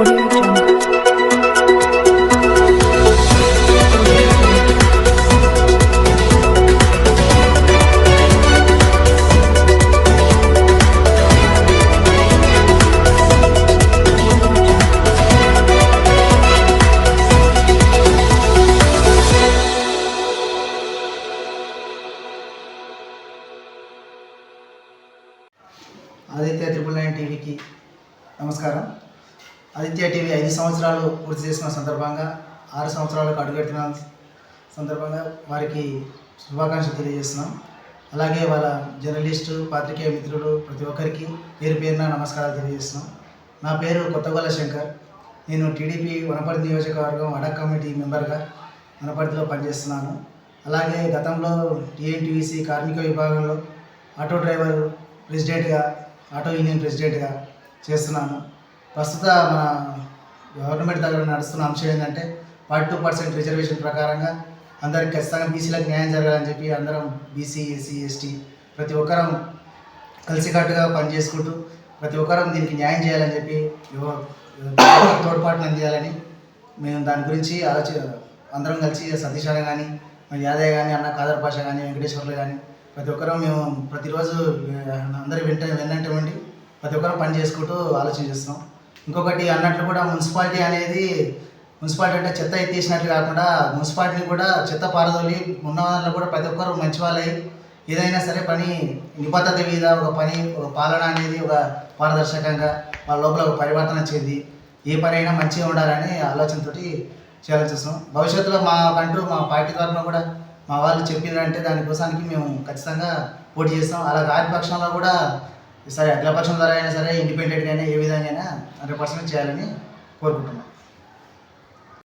Aditya triple nine టీవీకి నమస్కారం. Aditya TV ఐదు సంవత్సరాలు పూర్తి చేసుకున్న సందర్భంగా ఆరు సంవత్సరాలకు అడుగెట్టిన సందర్భంగా వారికి శుభాకాంక్షలు తెలియజేస్తున్నాం. అలాగే వాళ్ళ జర్నలిస్టు పాత్రికేయ మిత్రులు ప్రతి ఒక్కరికి పేరు పేరున నమస్కారాలు తెలియజేస్తున్నాం. నా పేరు కొత్తగొల్ల శంకర్. నేను టీడీపీ వనపర్తి నియోజకవర్గం అడక్ కమిటీ మెంబర్గా వనపర్తిలో పనిచేస్తున్నాను. అలాగే గతంలో టీఎన్టీవీసీ కార్మిక విభాగంలో ఆటో డ్రైవర్ ప్రెసిడెంట్గా ఆటో యూనియన్ ప్రెసిడెంట్గా చేస్తున్నాను. ప్రస్తుత మన గవర్నమెంట్ దగ్గర నడుస్తున్న అంశం ఏంటంటే ఫార్టీ టూ పర్సెంట్ రిజర్వేషన్ ప్రకారంగా అందరికి ఖచ్చితంగా బీసీలకు న్యాయం జరగాలని చెప్పి అందరం బీసీ ఎస్సీ ఎస్టీ ప్రతి ఒక్కరం కలిసికట్టుగా పనిచేసుకుంటూ ప్రతి ఒక్కరం దీనికి న్యాయం చేయాలని చెప్పి తోడ్పాటును అందియాలని మేము దాని గురించి ఆలోచి అందరం కలిసి సతీష్ అన్న కానీ యాదయ్య కానీ అన్న కాదర్ పాష కానీ వెంకటేశ్వర్లు కానీ ప్రతి ఒక్కరం మేము ప్రతిరోజు అందరి వెంట వెన్నంటే ఉండి ప్రతి ఒక్కరం పని చేసుకుంటూ ఆలోచన చేస్తాం ఇంకొకటి అన్నట్లు కూడా మున్సిపాలిటీ అనేది మున్సిపాలిటీ అంటే చెత్త ఎత్తేసినట్లు కాకుండా మున్సిపాలిటీని కూడా చెత్త పారదోలి ఉన్న వాళ్ళు కూడా ప్రతి ఒక్కరు మంచి వాళ్ళై ఏదైనా సరే పని నిబద్ధత మీద ఒక పని ఒక పాలన అనేది ఒక పారదర్శకంగా వాళ్ళ లోపల ఒక పరివర్తన చెంది ఏ పని అయినా మంచిగా ఉండాలని ఆలోచనతోటి చేయాలని చూస్తాం భవిష్యత్తులో మా కంటూ మా పార్టీ తరఫున కూడా మా వాళ్ళు చెప్పినంటే దానికోసానికి మేము ఖచ్చితంగా పోటీ చేస్తాం. అలా కాని పక్షంలో కూడా సరే అఖిల పక్షం ద్వారా అయినా సరే ఇండిపెండెంట్గా అయినా ఏ విధంగా అయినా హండ్రెడ్ పర్సెంట్ చేయాలని కోరుకుంటున్నాను